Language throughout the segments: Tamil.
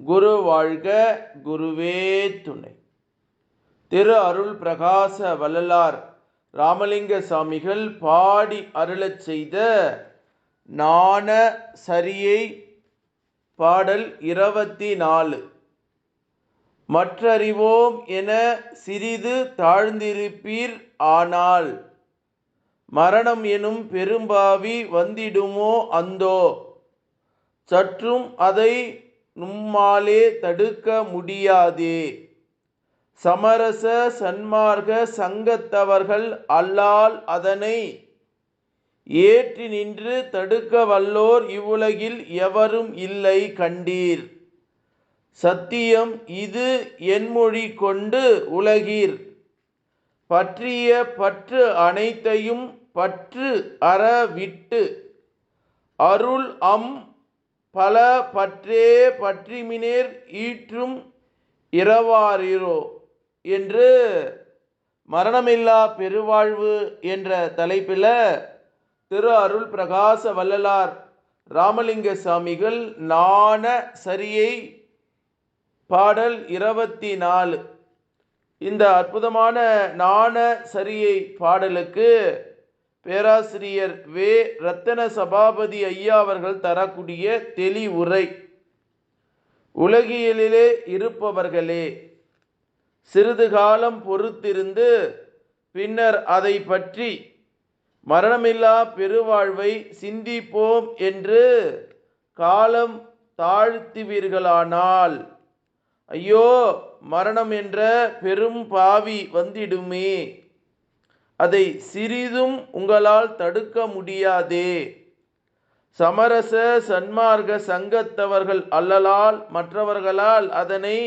குரு வாழ்க குருவே துணை. திரு அருள் பிரகாச வள்ளலார் ராமலிங்க சாமிகள் பாடி அருளச் செய்த நாண சரியை பாடல் இருபத்தி நாலு. மற்றறிவோம் என சிறிது தாழ்ந்திருப்பீர் ஆனால் மரணம் எனும் பெரும்பாவி வந்திடுமோ அந்தோ? சற்றும் அதை நும்மாலே தடுக்க முடியாதே. சமரச சன்மார்க்க சங்கத்தவர்கள் அல்லால் அதனை ஏற்றி நின்று தடுக்க வல்லோர் இவ்வுலகில் எவரும் இல்லை கண்டீர். சத்தியம் இது என்மொழி கொண்டு உலகீர். பற்றிய பற்று அனைத்தையும் பற்று அற விட்டு அருள் அம் பல பற்றே பற்றிமினேர் ஈற்றும் இரவாரிரோ என்று மரணமில்லா பெருவாழ்வு என்ற தலைப்பில் திரு அருள் பிரகாச வள்ளலார் ராமலிங்க சாமிகள் நாண சரியை பாடல் இருபத்தி நாலு. இந்த அற்புதமான நாண சரியை பாடலுக்கு பேராசிரியர் வே. ரத்தன சபாபதி ஐயா அவர்கள் தரக்கூடிய தெளிவுரை உலகியலிலே இருப்பவர்களே சிறிது காலம் பொறுத்திருந்து பின்னர் அதை பற்றி மரணமில்லா பெருவாழ்வை சிந்திப்போம் என்று காலம் தாழ்த்துவீர்களானால் ஐயோ மரணம் என்ற பெரும் பாவி வந்திடுமே. அதை சிறிதும் உங்களால் தடுக்க முடியாதே. சமரச சன்மார்க்க சங்கத்தவர்கள் அல்லலால் மற்றவர்களால் அதனை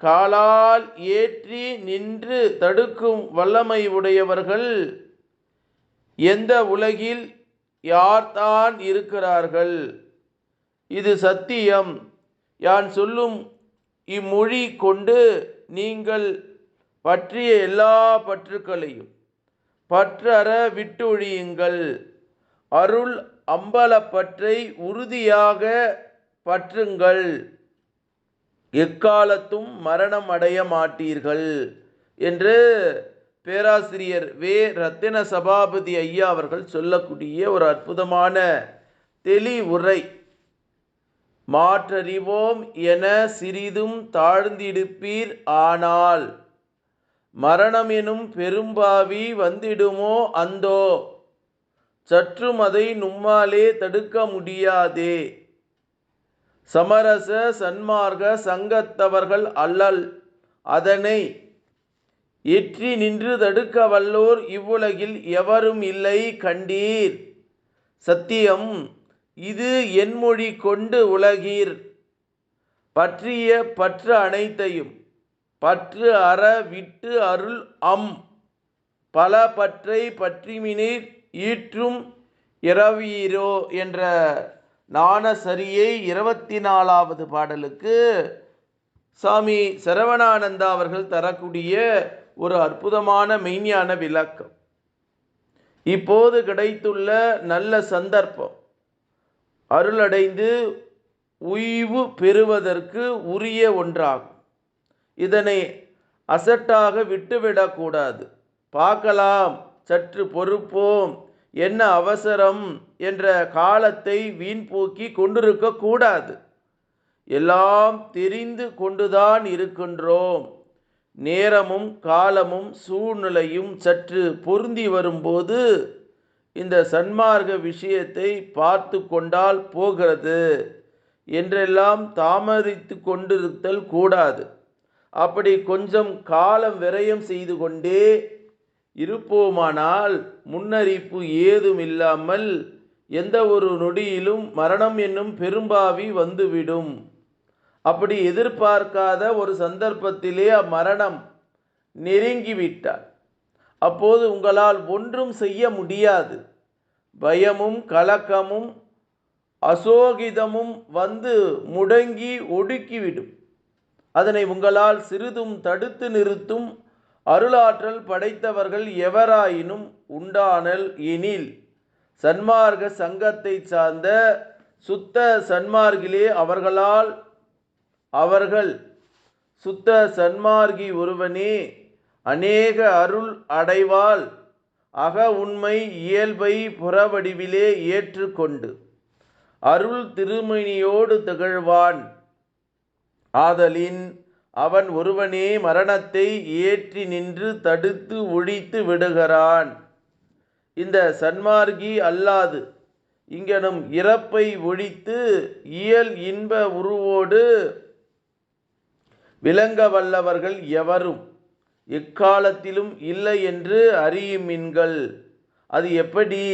காலால் ஏற்றி நின்று தடுக்கும் வல்லமை உடையவர்கள் எந்த உலகில் யார்தான் இருக்கிறார்கள்? இது சத்தியம். யான் சொல்லும் இம்மொழி கொண்டு நீங்கள் பற்றிய எல்லா பற்றுக்களையும் பற்றற விட்டு ஒழியுங்கள் அருள் அம்பலப்பற்றை உறுதியாக பற்றுங்கள். எக்காலத்தும் மரணம் அடைய மாட்டீர்கள் என்று பேராசிரியர் வே. ரத்தின சபாபதி ஐயா அவர்கள் சொல்லக்கூடிய ஒரு அற்புதமான தெளிவுரை. மாற்றறிவோம் என சிறிதும் தாழ்ந்திடுப்பீர் ஆனால் மரணம் எனும் பெரும்பாவி வந்திடுமோ அந்தோ? சற்றும் அதை நும்மாலே தடுக்க முடியாதே. சமரச சன்மார்க்க சங்கத்தவர்கள் அல்லல். அதனை எற்றி நின்று தடுக்க வல்லோர் இவ்வுலகில் எவரும் இல்லை கண்டீர். சத்தியம் இது என்மொழி கொண்டு உலகீர். பற்றிய பற்று அனைத்தையும் பற்று அற விட்டு அருள் அம். பல பற்றை பற்றிமினிர் ஈற்றும் இரவீரோ என்ற நாணசரியை இருபத்தி நாலாவது பாடலுக்கு சாமி சரவணானந்தா அவர்கள் தரக்கூடிய ஒரு அற்புதமான மெய்ஞான விளக்கம். இப்போது கிடைத்துள்ள நல்ல சந்தர்ப்பம். அருளடைந்து உய்வு பெறுவதற்கு உரிய ஒன்றாகும். இதனை அசட்டாக விட்டுவிடக்கூடாது பார்க்கலாம் சற்று பொறுப்போம். என்ன அவசரம் என்ற காலத்தை வீண்பூக்கி கொண்டிருக்கக்கூடாது எல்லாம் தெரிந்து கொண்டுதான் இருக்கின்றோம். நேரமும் காலமும் சூழ்நிலையும் சற்று பொருந்தி வரும்போது இந்த சன்மார்க்க விஷயத்தை பார்த்து கொண்டால் போகிறது என்றெல்லாம் தாமதித்து கொண்டிருத்தல் கூடாது. அப்படி கொஞ்சம் காலம் விரயம் செய்து கொண்டே இருப்போமானால் முன்னறிப்பு ஏதும் இல்லாமல் எந்த ஒரு நொடியிலும் மரணம் என்னும் பெரும்பாவி வந்துவிடும். அப்படி எதிர்பார்க்காத ஒரு சந்தர்ப்பத்திலே அம்மரணம் நெருங்கிவிட்டார் அப்போது உங்களால் ஒன்றும் செய்ய முடியாது. பயமும் கலக்கமும் அசோகிதமும் வந்து முடங்கி ஒடுக்கிவிடும். அதனை உங்களால் சிறிதும் தடுத்து நிறுத்தும் அருளாற்றல் படைத்தவர்கள் எவராயினும் உண்டானல் எனில் சன்மார்க்க சங்கத்தை சார்ந்த சுத்த சன்மார்கிலே அவர்களால் அவர்கள் சுத்த சன்மார்கி ஒருவனே அநேக அருள் அடைவால் அக உண்மை இயல்பை புறவடிவிலே ஏற்றுக்கொண்டு அருள் திருமணியோடு திகழ்வான். ஆதலின் அவன் ஒருவனே மரணத்தை ஏற்றி நின்று தடுத்து ஒழித்து விடுகிறான். இந்த சன்மார்கி அல்லாது இங்கனும் இறப்பை ஒழித்து இயல் இன்ப உருவோடு விளங்க வல்லவர்கள் எவரும் எக்காலத்திலும் இல்லை என்று அறியுமின்கள். அது எப்படி?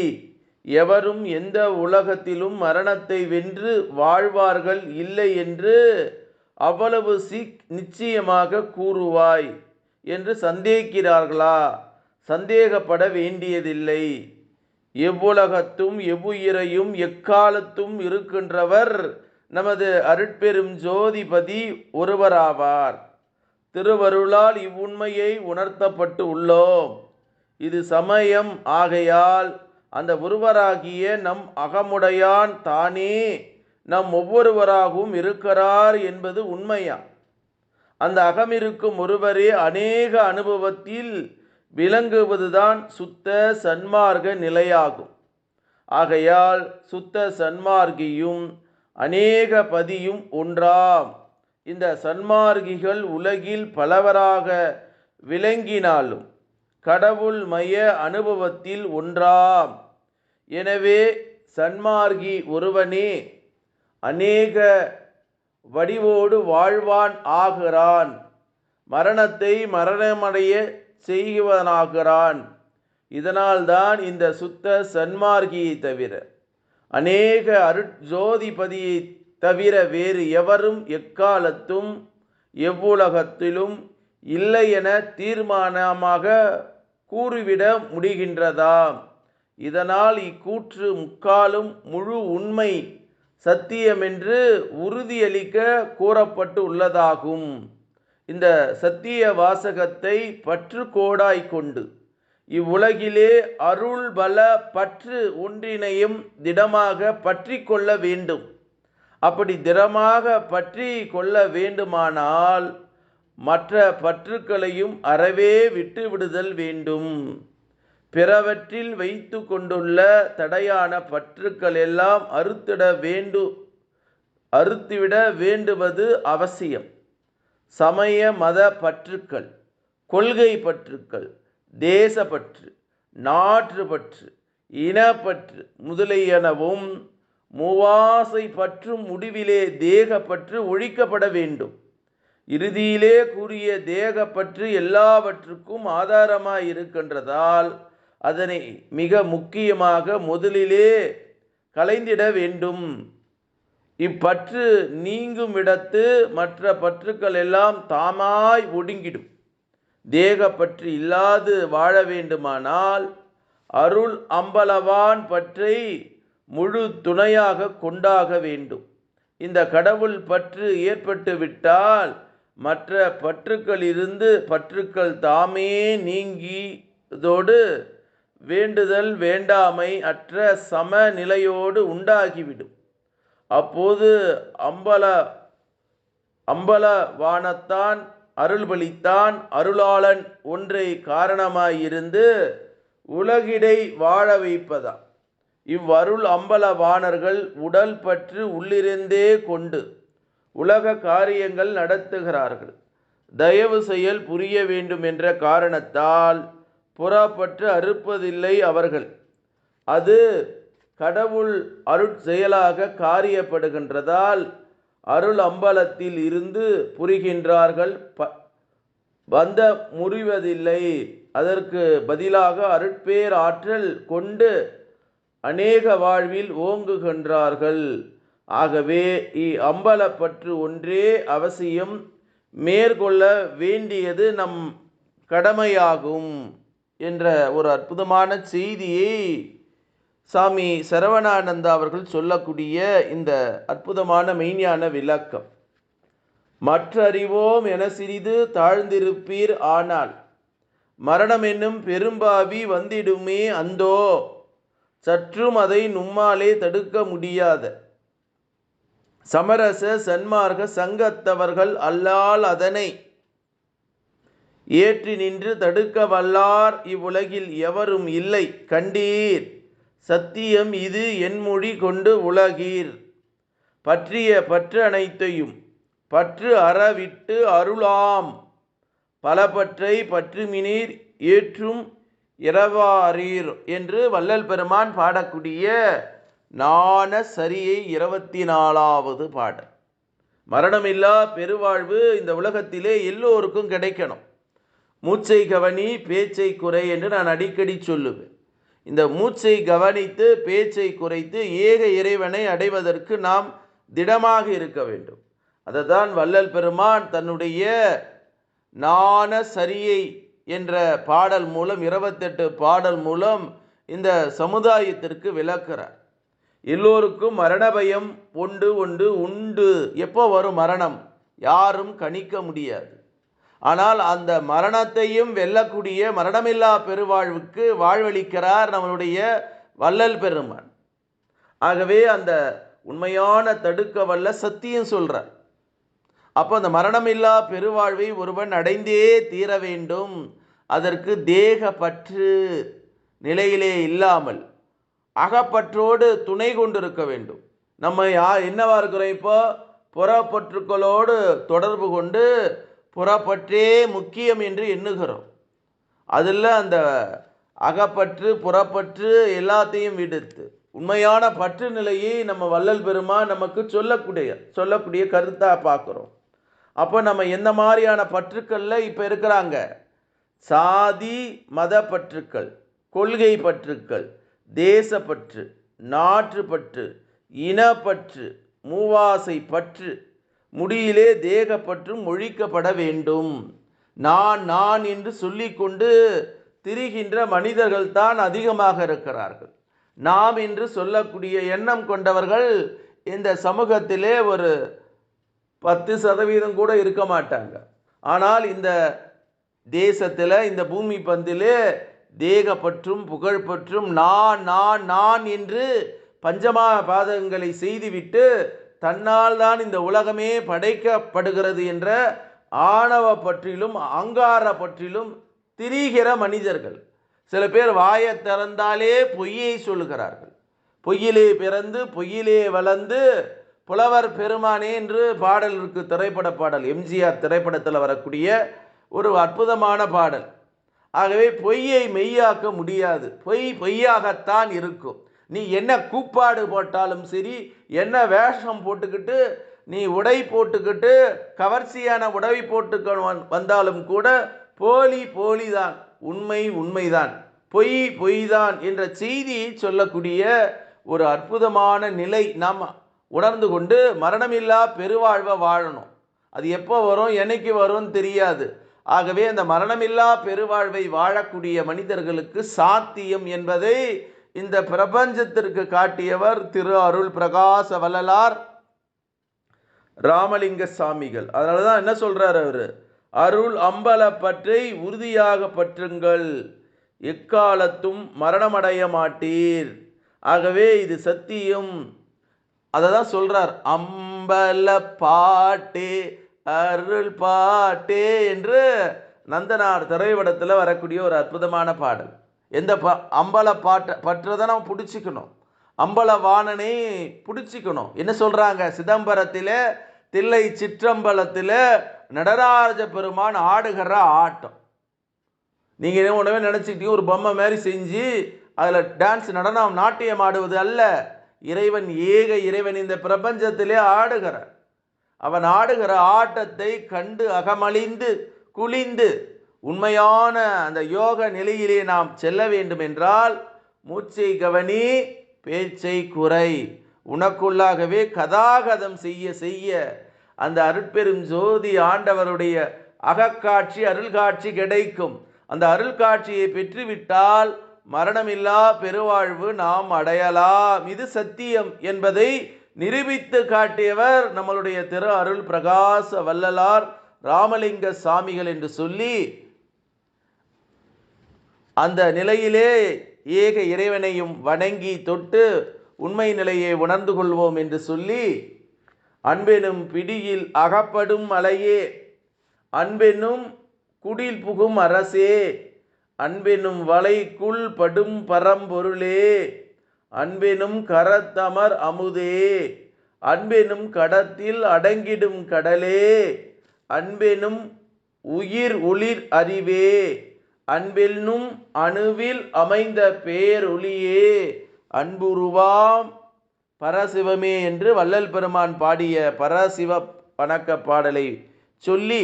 எவரும் எந்த உலகத்திலும் மரணத்தை வென்று வாழ்வார்கள் இல்லை என்று அவ்வளவு சீ நிச்சயமாக கூறுவாய் என்று சந்தேகிக்கிறார்களா? சந்தேகப்பட வேண்டியதில்லை. எவ்வுலகத்தும் எவ்வுயிரையும் எக்காலத்தும் இருக்கின்றவர் நமது அருட்பெரும் ஜோதிபதி ஒருவராவார். திருவருளால் இவ்வுண்மையை உணர்த்தப்பட்டு உள்ளோம். இது சமயம். ஆகையால் அந்த ஒருவராகிய நம் அகமுடையான் தானே. நம் ஒவ்வொருவராகவும் இருக்கிறார் என்பது உண்மையா? அந்த அகமிருக்கும் ஒருவரே அநேக அனுபவத்தில் விளங்குவதுதான் சுத்த சன்மார்க்க நிலையாகும். ஆகையால் சுத்த சன்மார்கியும் அநேக பதியும் ஒன்றாம். இந்த சன்மார்கிகள் உலகில் பலவராக விளங்கினாலும் கடவுள் மைய அனுபவத்தில் ஒன்றாம். எனவே சன்மார்கி ஒருவனே அநேக வடிவோடு வாழ்வான் ஆகிறான். மரணத்தை மரணமடைய செய்வனாகிறான் இதனால்தான் இந்த சுத்த சன்மார்கியை தவிர அநேக அருட்ஜோதிபதியை தவிர வேறு எவரும் எக்காலத்தும் எவ்வுலகத்திலும் இல்லை என தீர்மானமாக கூறிவிட முடிகின்றதாம். இதனால் இக்கூற்று முக்காலும் முழு உண்மை சத்தியம் என்று உறுதியளிக்க கூறப்பட்டு உள்ளதாகும். இந்த சத்திய வாசகத்தை பற்று கோடாய் கொண்டு இவ்வுலகிலே அருள் பல பற்று ஒன்றினையும் திடமாக பற்றி கொள்ள வேண்டும். அப்படி திடமாக பற்றி கொள்ள வேண்டுமானால் மற்ற பற்றுக்களையும் அறவே விட்டு விடுதல் வேண்டும். பிறவற்றில் வைத்து கொண்டுள்ள தடையான பற்றுக்கள் எல்லாம் அறுத்திட வேண்டு அறுத்துவிட வேண்டுவது அவசியம். சமய மத பற்றுக்கள் கொள்கை பற்றுக்கள் தேசப்பற்று நாற்று பற்று இனப்பற்று முதலியனவும் மூவாசை பற்றும் முடிவிலே தேகப்பற்று ஒழிக்கப்பட வேண்டும். இறுதியிலே கூறிய தேகப்பற்று எல்லாவற்றுக்கும் ஆதாரமாய் இருக்கின்றதால் அதனை மிக முக்கியமாக முதலிலே கலைந்திட வேண்டும். இப்பற்று நீங்கும் இடத்து மற்ற பற்றுக்கள் எல்லாம் தாமாய் ஒடுங்கிடும். தேகப்பற்று இல்லாது வாழ வேண்டுமானால் அருள் அம்பலவான் பற்றை முழு துணையாக கொண்டாக வேண்டும். இந்த கடவுள் பற்று ஏற்பட்டு விட்டால் மற்ற பற்றுக்களிலிருந்து பற்றுக்கள் தாமே நீங்கியதோடு வேண்டுதல் வேண்டாமை அற்ற சமநிலையோடு உண்டாகிவிடும். அப்போது அம்பல அம்பலவானத்தான் அருள்பலித்தான் அருளாளன் ஒன்றை காரணமாயிருந்து உலகிடை வாழ வைப்பதா? இவ்வருள் அம்பலவாணர்கள் உடல் பற்று உள்ளிருந்தே கொண்டு உலக காரியங்கள் நடத்துகிறார்கள். தயவு செயல் புரிய வேண்டும் என்ற காரணத்தால் புறாப்பற்று அறுப்பதில்லை அவர்கள். அது கடவுள் அருட்செயலாக காரியப்படுகின்றதால் அருள் அம்பலத்தில் இருந்து புரிகின்றார்கள். ப வந்த முறிவதில்லை. அதற்கு பதிலாக அருட்பேர் ஆற்றல் கொண்டு அநேக வாழ்வில் ஓங்குகின்றார்கள். ஆகவே இஅம்பலப்பற்று ஒன்றே அவசியம். மேற்கொள்ள வேண்டியது நம் கடமையாகும். என்ற ஒரு அற்புதமான செய்தியை சாமி சரவணானந்தா அவர்கள் சொல்லக்கூடிய இந்த அற்புதமான மெய்ஞான விளக்கம். மற்றறிவோம் என சிறிது தாழ்ந்திருப்பீர் ஆனால் மரணம் என்னும் பெரும்பாவி வந்திடுமே அந்தோ சற்றும் அதை நும்மாலே தடுக்க முடியாத. சமரச சன்மார்க்க சங்கத்தவர்கள் அல்லால் அதனை ஏற்றி நின்று தடுக்க வல்லார் இவ்வுலகில் எவரும் இல்லை. கண்டீர் சத்தியம் இது என் மொழி கொண்டு உலகீர். பற்றிய பற்று அனைத்தையும் பற்று அறவிட்டு அருளாம். பல பற்றை பற்றுமினீர் ஏற்றும் இரவாரீர் என்று வள்ளல் பெருமான் பாடக்கூடிய நாண சரியை இருபத்தி நாலாவது பாடல். மரணமில்லா பெருவாழ்வு இந்த உலகத்திலே எல்லோருக்கும் கிடைக்கணும். மூச்சை கவனி பேச்சை குறை என்று நான் அடிக்கடி சொல்லுவேன். இந்த மூச்சை கவனித்து பேச்சை குறைத்து ஏக இறைவனை அடைவதற்கு நாம் திடமாக இருக்க வேண்டும். அதை தான் வள்ளல் பெருமான் தன்னுடைய நாண சரியை என்ற பாடல் மூலம் இருபத்தெட்டு பாடல் மூலம் இந்த சமுதாயத்திற்கு விளக்குறார். எல்லோருக்கும் மரண பயம் உண்டு உண்டு உண்டு. எப்போ வரும் மரணம்? யாரும் கணிக்க முடியாது. ஆனால் அந்த மரணத்தையும் வெல்லக்கூடிய மரணமில்லா பெருவாழ்வுக்கு வாழ்வளிக்கிறார் நம்மளுடைய வள்ளல் பெருமான். ஆகவே அந்த உண்மையான தடுக்க வல்ல சத்தியம் சொல்கிறார் அப்போ அந்த மரணமில்லா பெருவாழ்வை ஒருவன் அடைந்தே தீர வேண்டும். அதற்கு தேக பற்று நிலையிலே இல்லாமல் அகப்பற்றோடு துணை கொண்டிருக்க வேண்டும். நம்ம யா என்னவா இருக்கிறோம் இப்போ? புறப்பற்றுக்களோடு தொடர்பு கொண்டு புறப்பற்றே முக்கியம் என்று எண்ணுகிறோம். அதில் அந்த அகப்பற்று புறப்பற்று எல்லாத்தையும் விடுத்து உண்மையான பற்று நிலையை நம்ம வள்ளல் பெருமா நமக்கு சொல்லக்கூடிய சொல்லக்கூடிய கருத்தாக பார்க்குறோம். அப்போ நம்ம எந்த மாதிரியான பற்றுக்களில் இப்போ இருக்கிறாங்க? சாதி மத பற்றுக்கள் கொள்கை பற்றுக்கள் தேசப்பற்று நாற்றுப்பற்று இனப்பற்று மூவாசை பற்று முடியிலே தேகப்பற்றும் ஒழிக்கப்பட வேண்டும். நான் நான் என்று சொல்லிக்கொண்டு திரிகின்ற மனிதர்கள் தான் அதிகமாக இருக்கிறார்கள். நாம் என்று சொல்லக்கூடிய எண்ணம் கொண்டவர்கள் இந்த சமூகத்திலே ஒரு பத்து சதவீதம் கூட இருக்க மாட்டாங்க. ஆனால் இந்த தேசத்தில் இந்த பூமி பந்திலே தேகப்பற்றும் புகழ்பற்றும் நான் நான் நான் என்று பஞ்சமா பாதகங்களை செய்துவிட்டு தன்னால் தான் இந்த உலகமே படைக்கப்படுகிறது என்ற ஆணவ பற்றிலும் அங்கார பற்றிலும் திரிகிற மனிதர்கள். சில பேர் வாயை திறந்தாலே பொய்யை சொல்லுகிறார்கள். பொய்யிலே பிறந்து பொய்யிலே வளர்ந்து புலவர் பெருமானே என்று பாடல் இருக்கு திரைப்பட பாடல் எம்ஜிஆர் திரைப்படத்தில் வரக்கூடிய ஒரு அற்புதமான பாடல். ஆகவே பொய்யை மெய்யாக்க முடியாது. பொய் பொய்யாகத்தான் இருக்கும். நீ என்ன கூப்பாடு போட்டாலும் சரி என்ன வேஷம் போட்டுக்கிட்டு நீ உடை போட்டுக்கிட்டு கவர்ச்சியான உடை போட்டுக்க வந்தாலும் கூட போலி போலிதான் உண்மை உண்மைதான் பொய் பொய் தான் என்ற செய்தியை சொல்லக்கூடிய ஒரு அற்புதமான நிலை நாம் உணர்ந்து கொண்டு மரணமில்லா பெருவாழ்வை வாழணும். அது எப்போ வரும் என்னைக்கு வரும்னு தெரியாது. ஆகவே அந்த மரணமில்லா பெருவாழ்வை வாழக்கூடிய மனிதர்களுக்கு சாத்தியம் என்பதை இந்த பிரபஞ்சத்திற்கு காட்டியவர் திரு அருள் பிரகாச வள்ளலார் ராமலிங்க சாமிகள். அதனால தான் என்ன சொல்றார் அவர்? அருள் அம்பல பற்றை உறுதியாக பற்றுங்கள். எக்காலத்தும் மரணமடைய மாட்டீர். ஆகவே இது சத்தியம். அதை தான் சொல்றார் அம்பல பாட்டே அருள் பாட்டே என்று நந்தனார் திரைப்படத்தில் வரக்கூடிய ஒரு அற்புதமான பாடல். எந்த ப அம்பல பாட்டை பற்றதை நம்ம பிடிச்சிக்கணும். அம்பல வாணனை பிடிச்சிக்கணும். என்ன சொல்கிறாங்க சிதம்பரத்தில் தில்லை சிற்றம்பலத்தில் நடராஜ பெருமான் ஆடுகிற ஆட்டம். நீங்கள் உடனே நினச்சிக்கிட்டீங்க ஒரு பொம்மை மாதிரி செஞ்சு அதில் டான்ஸ் நடனம் நாட்டியம் ஆடுவது அல்ல. இறைவன் ஏக இறைவன் இந்த பிரபஞ்சத்திலே ஆடுகிற அவன் ஆடுகிற ஆட்டத்தை கண்டு அகமழிந்து குளிந்து உண்மையான அந்த யோக நிலையிலே நாம் செல்ல வேண்டும் என்றால் மூச்சை கவனி பேச்சை குறை. உனக்குள்ளாகவே கதாகதம் செய்ய செய்ய. அந்த அருட்பெரும் ஜோதி ஆண்டவருடைய அகக்காட்சி அருள்காட்சி கிடைக்கும். அந்த அருள்காட்சியை பெற்றுவிட்டால் மரணமில்லா பெருவாழ்வு நாம் அடையலாம். இது சத்தியம் என்பதை நிரூபித்து காட்டியவர் நம்மளுடைய திரு அருள் பிரகாச வல்லலார் ராமலிங்க சாமிகள் என்று சொல்லி அந்த நிலையிலே ஏக இறைவனையும் வணங்கி தொட்டு உண்மை நிலையை உணர்ந்து கொள்வோம் என்று சொல்லி அன்பெனும் பிடியில் அகப்படும் மலையே அன்பெனும் குடில் புகும் அரசே அன்பெனும் வலைக்குள் படும் பரம்பொருளே அன்பெனும் கரத்தமர் அமுதே அன்பெனும் கடத்தில் அடங்கிடும் கடலே அன்பெனும் உயிர் ஒளிர் அறிவே. அன்பென்னும் அணுவில் அமைந்த பேரொளியே அன்புருவாம் பரசிவமே என்று வள்ளல் பெருமான் பாடிய பரசிவ வணக்க பாடலை சொல்லி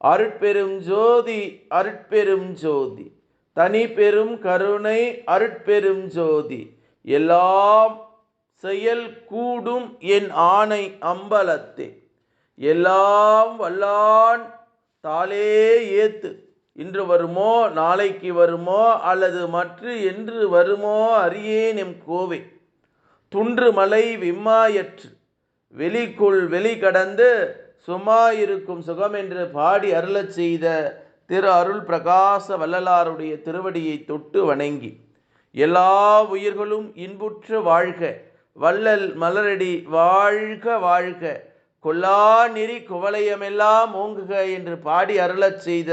அருட்பெரும் ஜோதி அருட்பெரும் ஜோதி தனி பெரும் கருணை அருட்பெரும் ஜோதி எல்லாம் செயல் கூடும் என் ஆணை அம்பலத்தே எல்லாம் வல்லான் தாளே ஏத்து இன்று வருமோ நாளைக்கு வருமோ அல்லது மற்ற என்று வருமோ அறியேன் எம் கோவை. துன்று மலை விம்மாயற்று வெளிக்குள் வெளி கடந்து சும்மாயிருக்கும் சுகம் என்று பாடி அருளச் செய்த திரு அருள் பிரகாச வள்ளலாருடைய திருவடியை தொட்டு வணங்கி எல்லா உயிர்களும் இன்புற்று வாழ்க வள்ளல் மலரடி வாழ்க வாழ்க கொல்லா நெறி குவளையமெல்லாம் ஓங்குக என்று பாடி அருளச் செய்த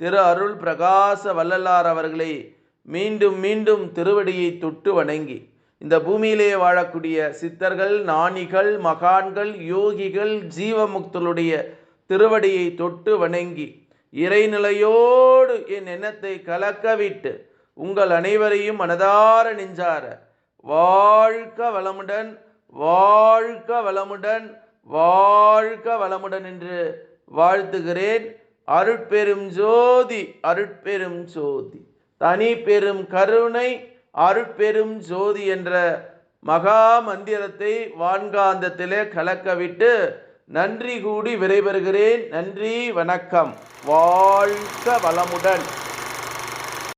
திரு அருள் பிரகாச வள்ளலார் அவர்களை மீண்டும் மீண்டும் திருவடியை தொட்டு வணங்கி இந்த பூமியிலே வாழக்கூடிய சித்தர்கள் ஞானிகள் மகான்கள் யோகிகள் ஜீவமுக்தளுடைய திருவடியை தொட்டு வணங்கி இறைநிலையோடு என் எண்ணத்தை கலக்கவிட்டு உங்கள் அனைவரையும் மனதார நெஞ்சார வாழ்க வளமுடன் வாழ்க வளமுடன் வாழ்க வளமுடன் என்று வாழ்த்துகிறேன். அருட்பெரும் ஜோதி அருட்பெரும் ஜோதி. தனி பெரும் கருணை அருட்பெரும் ஜோதி என்ற மகா மந்திரத்தை வான்காந்தத்திலே கலக்கவிட்டு நன்றி கூடி விடைபெறுகிறேன் நன்றி வணக்கம். வாழ்க வளமுடன்.